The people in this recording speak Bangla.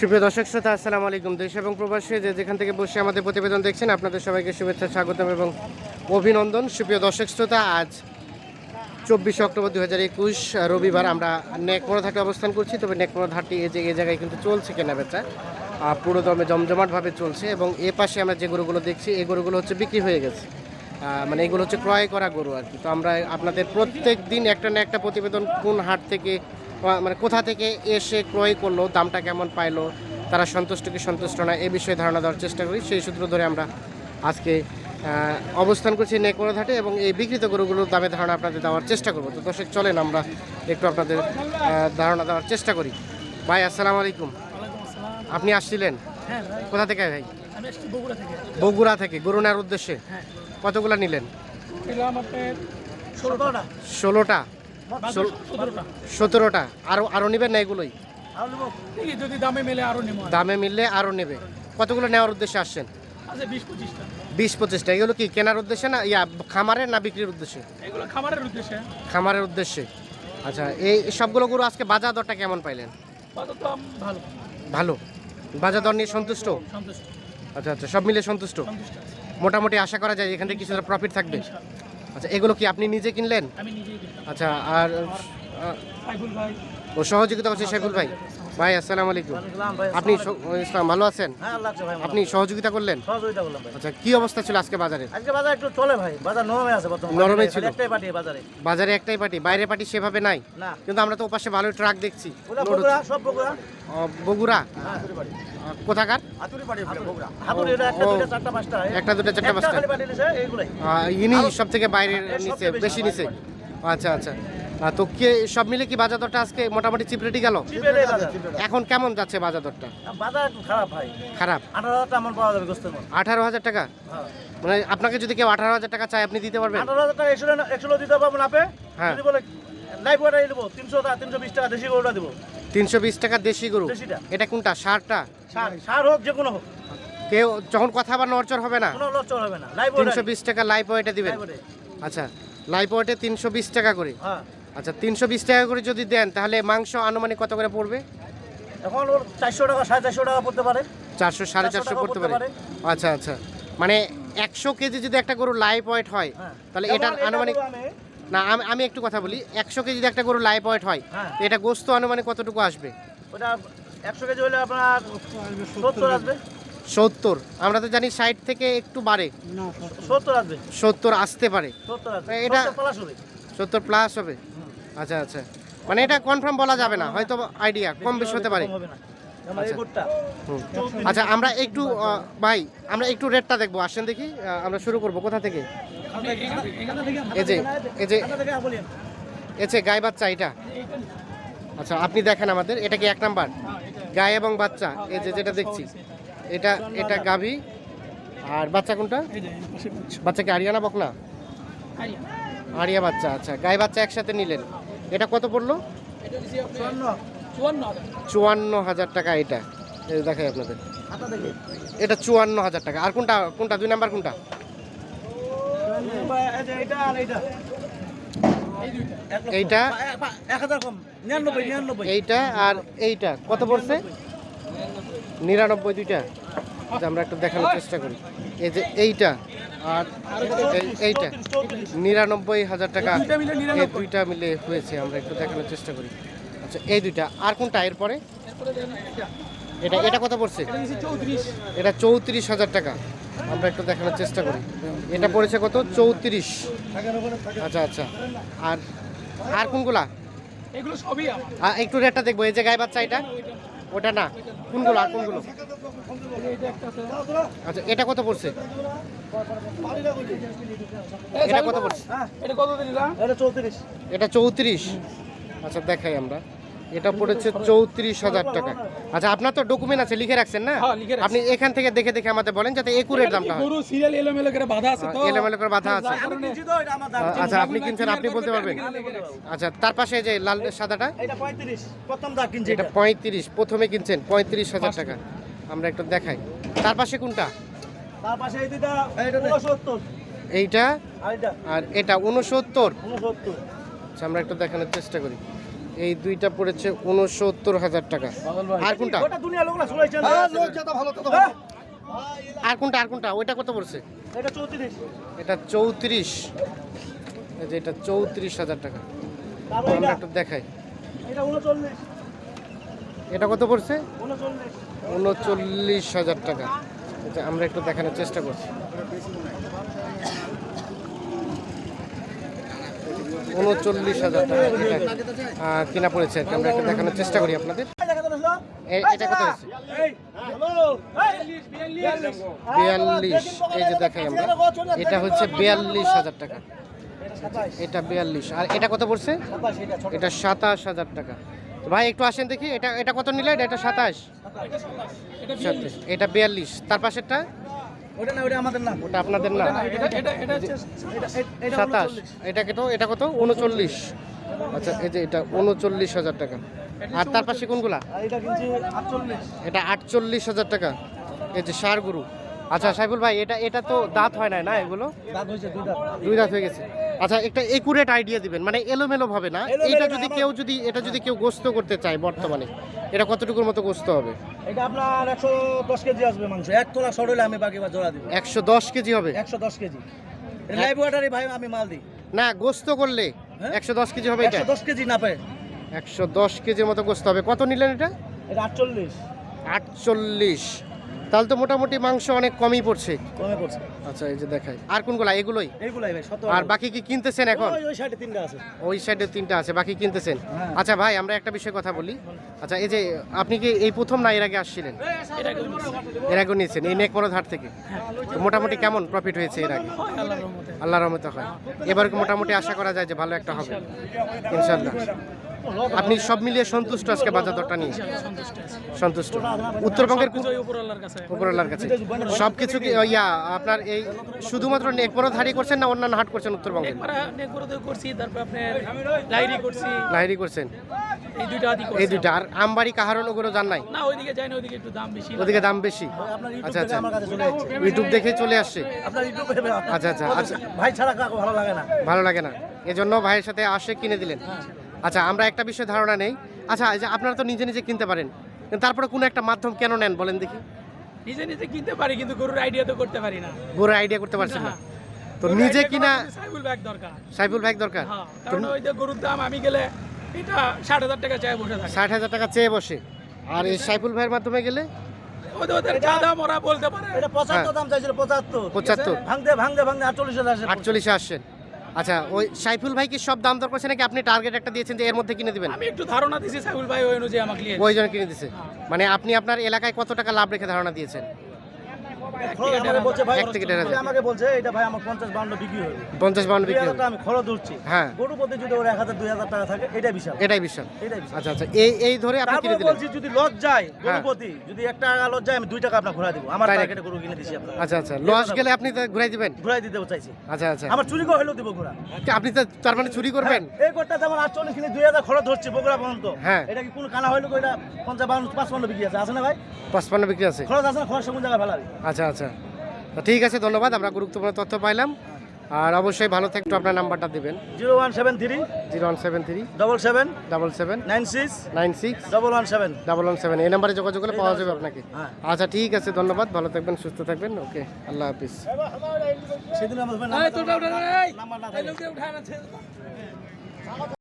সুপ্রিয় দর্শক শ্রোতা আসসালামু আলাইকুম। দেশ এবং প্রবাসী যে যেখান থেকে বসে আমাদের প্রতিবেদন দেখছেন আপনাদের সবাইকে শুভেচ্ছা স্বাগতম এবং অভিনন্দন। সুপ্রিয় দর্শক শ্রোতা আজ চব্বিশে অক্টোবর দু হাজার একুশ রবিবার। আমরা নেকমোড়া ঘাটে অবস্থান করছি তবে নেকমোড়া ঘাটটি এই যে এই জায়গায় কিন্তু চলছে কেনা বেচা। আহ, পুরো দমে জমজমাটভাবে চলছে এবং এ পাশে আমরা যে গরুগুলো দেখছি এই গরুগুলো হচ্ছে বিক্রি হয়ে গেছে। মানে এগুলো হচ্ছে ক্রয় করা গরু আর কি। তো আমরা আপনাদের প্রত্যেক দিন একটা না একটা প্রতিবেদন কোন হাট থেকে মানে কোথা থেকে এসে ক্রয় করল দামটা কেমন পাইলো তারা সন্তুষ্ট কি সন্তুষ্ট না এ বিষয়ে ধারণা দেওয়ার চেষ্টা করি। সেই সূত্র ধরে আমরা আজকে অবস্থান করছি নেকমোড়া ঘাটে এবং এই বিকৃত গরুগুলোর দামে ধারণা আপনাদের দেওয়ার চেষ্টা করব। তো দর্শক চলেন আমরা একটু আপনাদের ধারণা দেওয়ার চেষ্টা করি। ভাই আসসালামু আলাইকুম। আপনি আসছিলেন? হ্যাঁ কোথা থেকে ভাই? বগুড়া থেকে। গরু নেওয়ার উদ্দেশ্যে? হ্যাঁ। কতগুলো নিলেন? ষোলোটা। ষোলোটা? ষোল- সতেরোটা। আরও আরও নেবেন না এগুলোই? যদি দামে মেলে আরও নেব দামে মিললে আরও নেবে। কতগুলো নেওয়ার উদ্দেশ্যে আসছেন? বিশ পঁচিশটা। এগুলো কি কেনার উদ্দেশ্যে না ইয়া খামারের না বিক্রির উদ্দেশ্যে? এগুলো খামারের উদ্দেশ্যে। খামারের উদ্দেশ্যে। আচ্ছা এই সবগুলো গরু আজকে বাজার দরটা কেমন পাইলেন? ভালো। ভালো। বাজার দর নিয়ে সন্তুষ্ট? আচ্ছা আচ্ছা সব মিলে সন্তুষ্ট? মোটামুটি আশা করা যায় এখান থেকে কিছুটা প্রফিট থাকবে। আচ্ছা এগুলো কি আপনি নিজে কিনলেন? আচ্ছা আর ও সহযোগিতা করছে শেখুল ভাই? ভাই আসসালামু আলাইকুম। আপনি ইসলাম ভালো আছেন? হ্যাঁ আপনি সহযোগিতা করলেন? সহযোগিতা করলাম আচ্ছা কি অবস্থা ছিল আজকে বাজারে? আজকে বাজার একটু চলে ভাই বাজার নরমে আছে বর্তমানে। নরমে ছিল। একটাই পাঠিয়ে বাজারে। বাজারে একটাই পার্টি বাইরে পার্টি সেভাবে নাই। না। কিন্তু আমরা তো ওপাশে ভালোই ট্রাক দেখছি। বগুড়া সব বগুড়া। বগুড়া? হ্যাঁ কোথাকার? একটা দুটো চারটা পাঁচটা ইনি সব থেকে বাইরে নিচে বেশি নিচে। আচ্ছা আচ্ছা। তো কে সব মিলে কি বাজার দরটা আজকে মোটামুটি চিপ রেটে গেল? এখন কেমন যাচ্ছে বাজার দরটা বাজার খারাপ ভাই। খারাপ? আঠারো হাজার টাকা পাওয়া যাবে আঠারো হাজার টাকা? হ্যাঁ। মানে আপনাকে যদি কেউ আঠারো হাজার টাকা চায় আপনি দিতে পারবেন? আঠারো হাজার টাকা একশো দিতে পারব না আপে। হ্যাঁ। বলে দেবো তিনশো টাকা তিনশো বিশ টাকা দেশি গরুটা দেবো। তিনশো বিশ টাকা দেশি গরু? এটা কোনটা সারটা? সার সার হোক যে কোনো হোক। কেউ যখন কথা আবার নড়চড় হবে না? কোনো হবে না। লাইফ তিনশো বিশ টাকা লাইফ ওয়েটে দিবেন? আচ্ছা লাইফ ওয়েটে তিনশো বিশ টাকা করে। হ্যাঁ। আচ্ছা তিনশো বিশ টাকা করে যদি দেন তাহলে মাংস আনুমানিক কত করে পড়বে? এখন ওর চারশো টাকা সাড়ে চারশো টাকা পড়তে পারে। চারশো সাড়ে চারশো পড়তে পারে। আচ্ছা আচ্ছা। মানে একশো কেজি যদি একটা গরু লাইফ ওয়েট হয় হ্যাঁ। তাহলে এটার এটা আনুমানিক না আমি আমি একটু কথা বলি। একশো কেজি যদি একটা গরু লাইফ ওয়েট হয় হ্যাঁ। এটা গোস্ত আনুমানিক কতটুকু আসবে? ওটা একশো কেজি হলে আপনার সত্তর আসবে। সত্তর। আমরা তো জানি ষাট থেকে একটু বাড়ে। সত্তর আসবে। সত্তর আসতে পারে। এটা- সত্তর প্লাস হবে। আচ্ছা আচ্ছা। মানে এটা কনফার্ম বলা যাবে না হয়তো আইডিয়া কম বেশি হতে পারে। না। আচ্ছা। আচ্ছা আমরা একটু ভাই আমরা একটু রেটটা দেখব। আসেন দেখি আমরা শুরু করব। কোথা থেকে? এই যে এই যে এই যে গায়ে বাচ্চা এটা। আচ্ছা আপনি দেখেন আমাদের এটা কি এক নাম্বার? গায়ে এবং বাচ্চা এই যে যেটা দেখছি এটা এটা গাভী। আর বাচ্চা কোনটা। বাচ্চা কি আরিয়ানা বকনা? আরিয়া। আরিয়া বাচ্চা আচ্ছা। গায়ে বাচ্চা একসাথে নিলেন। এটা কত পড়ল? চুয়ান্ন। হাজার। টাকা এটা। এই দেখাই আপনাদের। এটা চুয়ান্ন হাজার টাকা। আর কোনটা কোনটা? দুই নাম্বার কোনটা? এইটা? এইটা আর এইটা। কত পড়ছে? নিরানব্বই দুইটা। আচ্ছা, আমরা একটু দেখানোর চেষ্টা করি। এই যে এইটা। আর এই- এইটা নিরানব্বই হাজার টাকা এই দুইটা মিলে হয়েছে আমরা একটু দেখানোর চেষ্টা করি। আচ্ছা এই দুইটা আর কোনটা এরপরে? এটা। এটা কত পড়ছে? এটা চৌত্রিশ। হাজার টাকা। আমরা একটু দেখানোর চেষ্টা করি। এটা পড়েছে কত? চৌত্রিশ। আচ্ছা আচ্ছা। আর আর কোনগুলা? এগুলো সবই একটু রেটটা দেখব। এই যে গায়ে বাচ্চা এটা? ওটা না। কোনগুলো আর কোনগুলো? আচ্ছা এটা কত পড়ছে? এটা কত পড়ছে? এটা কত দিলাম এটা চৌত্রিশ। এটা চৌত্রিশ? আচ্ছা দেখাই আমরা। এটা পড়েছে চৌত্রিশ হাজার টাকা। আচ্ছা আপনার তো ডকুমেন্ট আছে লিখে রাখছেন না? হ্যাঁ। আপনি এখান থেকে দেখে দেখে আমাদের বলেন যাতে একুরেট দামটা হয়। গরু সিরিয়াল এলোমেলো করে বাঁধা আছে তো? এলোমেলো করে বাধা আছে। আমি কিনছি তো এটা আমার দাম আচ্ছা আপনি কিনছেন আপনি বলতে পারবেন? আচ্ছা তার পাশে যে লাল সাদাটা? এটা পঁয়ত্রিশ প্রথম দাগ কিনছি এটা এটা। পঁয়ত্রিশ প্রথমে কিনছেন পঁয়ত্রিশ হাজার টাকা। আমরা একটু দেখাই। তার পাশে কোনটা? তার পাশে এই দুইটা উনসত্তর এইটা আর এটা আর এটা উনসত্তর উনসত্তর আচ্ছা আমরা একটু দেখানোর চেষ্টা করি। এই দুইটা পড়েছে উনসত্তর হাজার টাকা। আর কোনটা? গোটা দুনিয়া লোকরা শুনেছেন আর কোনটা আর কোনটা? ওইটা কত পড়ছে? এটা চৌত্রিশ। এটা যে এটা চৌত্রিশ হাজার টাকা। আমরা এটা একটু দেখাই। এটা কত পড়ছে? উনচল্লিশ হাজার টাকা। আচ্ছা আমরা একটু দেখানোর চেষ্টা করছি। উনচল্লিশ হাজার টাকা এটা কিনা পড়েছে। আমরা একটু দেখানোর চেষ্টা করি আপনাদের। এটা বিয়াল্লিশ, এই যে দেখাই আমরা। এটা হচ্ছে বিয়াল্লিশ হাজার টাকা। এটা বিয়াল্লিশ। আর এটা কত পড়ছে? এটা সাতাশ হাজার টাকা। ভাই, একটু আসেন দেখি। এটা এটা কত নিলেন? এটা সাতাশ? এটা বিয়াল্লিশ। তার পাশেরটা? ওটা না ওটা আমাদের না। ওটা আপনাদের না। সাতাশ। এটা কত এটা কত? উনচল্লিশ। আচ্ছা এই যে এটা উনচল্লিশ হাজার টাকা। আর তার পাশে কোনগুলা? এটা আটচল্লিশ। হাজার টাকা। এই যে সার গরু। আচ্ছা সাইফুল ভাই এটা এটা তো দাঁত হয় না না এগুলো? দুই দাঁত। হয়ে গেছে। আচ্ছা একটা একুরেট আইডিয়া দিবেন। মানে এলোমেলো ভাবে না এটা যদি কেউ যদি এটা যদি কেউ গোস্ত করতে চায় বর্তমানে এটা কতটুকুর মতো কষতে হবে? এটা আপনার একশো দশ কেজি আসবে মাংস। এক তোলা হলে আমি বাকি বা জোড়া দিব। একশো দশ কেজি হবে? একশো দশ কেজি। লাইভ ওয়াটারে ভাই আমি মাল দিই। না গোস্ত করলে হ্যাঁ? একশো দশ কেজি হবে এটা? একশো দশ কেজি না পায়। একশো দশ কেজির মতো গোস্ত হবে। কত নিলেন এটা? এটা আটচল্লিশ। আটচল্লিশ। তাহলে তো মোটামুটি মাংস অনেক কমই পড়ছে। কমে পড়ছে। আচ্ছা এই যে দেখাই। আর কোনগুলা? এগুলোই? এইগুলাই ভাই শত আর বাকি কি কিনতেছেন এখন? ওই সাইডে তিনটা আছে। ওই সাইডে তিনটা আছে বাকি কিনতেছেন? হ্যাঁ। আচ্ছা ভাই আমরা একটা বিষয়ে কথা বলি। আচ্ছা এই যে আপনি কি এই প্রথম না এর আগে আসছিলেন? এর আগে নিয়েছেন এই নেক হাট থেকে? তো মোটামুটি কেমন প্রফিট হয়েছে এর আগে? আল্লাহর রহমতে। হয়। এবার মোটামুটি আশা করা যায় যে ভালো একটা হবে? ইনশাল্লাহ আপনি সব মিলিয়ে সন্তুষ্ট আজকে বাজার দরটা নিয়ে? সন্তুষ্ট। উত্তরবঙ্গের উপরওয়ালার কাছে। সব কিছু কি ইয়া আপনার এই শুধুমাত্র নেকমরো ধারি করছেন না অন্যান্য হাট করছেন উত্তরবঙ্গে? করছি তারপর আপনার লাইরি লাহিরি করছেন। এই দুইটা আর আমবাড়ি ওগুলো জান নাই? না ওইদিকে যাই না ওইদিকে একটু দাম বেশি ওদিকে দাম বেশি? আচ্ছা আচ্ছা। আমার কাছে চলে যাচ্ছে ইউটিউব দেখে চলে আসছে? আচ্ছা, আচ্ছা, আচ্ছা। ভাই ছাড়া ভালো লাগে না। ভালো লাগে না। এজন্য ভাইয়ের সাথে আসে কিনে দিলেন। আচ্ছা আমরা একটা বিষয়ে ধারণা নেই। আচ্ছা এই যে আপনারা তো নিজে নিজে কিনতে পারেন। কিন্তু তারপরে কোনো একটা মাধ্যম কেন নেন বলেন দেখি। নিজে নিজে কিনতে পারি কিন্তু গরুর আইডিয়া তো করতে পারি না। গরুর আইডিয়া করতে পারছেন না। না। তো নিজে কিনা সাইকেল ব্যাগ দরকার। সাইফুল ভাই দরকার। হ্যাঁ কারণ ওই যে গরুর দাম আমি গেলে এটা ষাট হাজার টাকা চাই বসে থাকে। ষাট হাজার টাকা চেয়ে বসে। আর এই সাইফুল ভাইয়ের মাধ্যমে গেলে? ওদের ওদের যা দাম ওরা বলতে পারে। এটা পঁচাত্তর দাম চাইছিল পঁচাত্তর। পঁচাত্তর। ভাঙতে ভাঙতে ভাঙতে আটচল্লিশ হাজার আসে। আটচল্লিশে আসছেন আচ্ছা ওই সাইফুল ভাই কি সব দাম দর করছে নাকি আপনি টার্গেট একটা দিয়েছেন যে এর মধ্যে কিনে দিবেন? আমি একটু ধারণা দিয়েছি সাইফুল ভাই ওই অনুযায়ী আমাকে নিয়ে ওই জন্য কিনে দিছে মানে আপনি আপনার এলাকায় কত টাকা লাভ রেখে ধারণা দিয়েছেন খরচ আমাকে বলছে ভাই এক থেকে দেড় হাজার। আমাকে বলছে এটা ভাই আমার পঞ্চাশ বাউন্ন বিক্রি হবে পঞ্চাশ বাউন্ন বিক্রি হবে। আমি খরচ ধরছি। হ্যাঁ। গরু প্রতি যদি ওর এক হাজার দুই হাজার টাকা থাকে এটা বিশাল। এটাই বিশাল। এটাই আচ্ছা আচ্ছা এই এই ধরে আপনি কিনে দিলেন। বলছি যদি লস যায় গরু হ্যাঁ। প্রতি যদি এক টাকা লস যায় আমি দুই টাকা আপনার ঘুরাই দিব। আমার টার্গেটে গরু কিনে দিছি আপনার আচ্ছা আচ্ছা লস গেলে আপনি তো ঘুরাই দিবেন? ঘুরাই দিতে চাইছি। আচ্ছা আচ্ছা। আমার চুরি করে হলেও দিব ঘোরা আপনি তো তার মানে চুরি করবেন? এই গোটা আটচল্লিশ কিনে দুই হাজার খরচ ধরছি বগুড়া পর্যন্ত। হ্যাঁ। এটা কি কোনো কানা হইল এটা পঞ্চাশ বাউন্ন পাঁচপান্ন বিক্রি আছে আছে না ভাই? পঁচপান্ন বিক্রি আছে। খরচ আছে না খরচ কোন জায়গায় আচ্ছা আচ্ছা। তো ঠিক আছে ধন্যবাদ আমরা গুরুত্বপূর্ণ তথ্য পাইলাম। আর অবশ্যই ভালো থাকতো আপনার নাম্বারটা দেবেন। Zero one seven three zero one seven three double seven double seven nine six nine six double one seven double one seven. এই নাম্বারে যোগাযোগ করলে পাওয়া যাবে আপনাকে। হ্যাঁ। আচ্ছা ঠিক আছে ধন্যবাদ ভালো থাকবেন সুস্থ থাকবেন ওকে আল্লাহ হাফিজ। সেদিন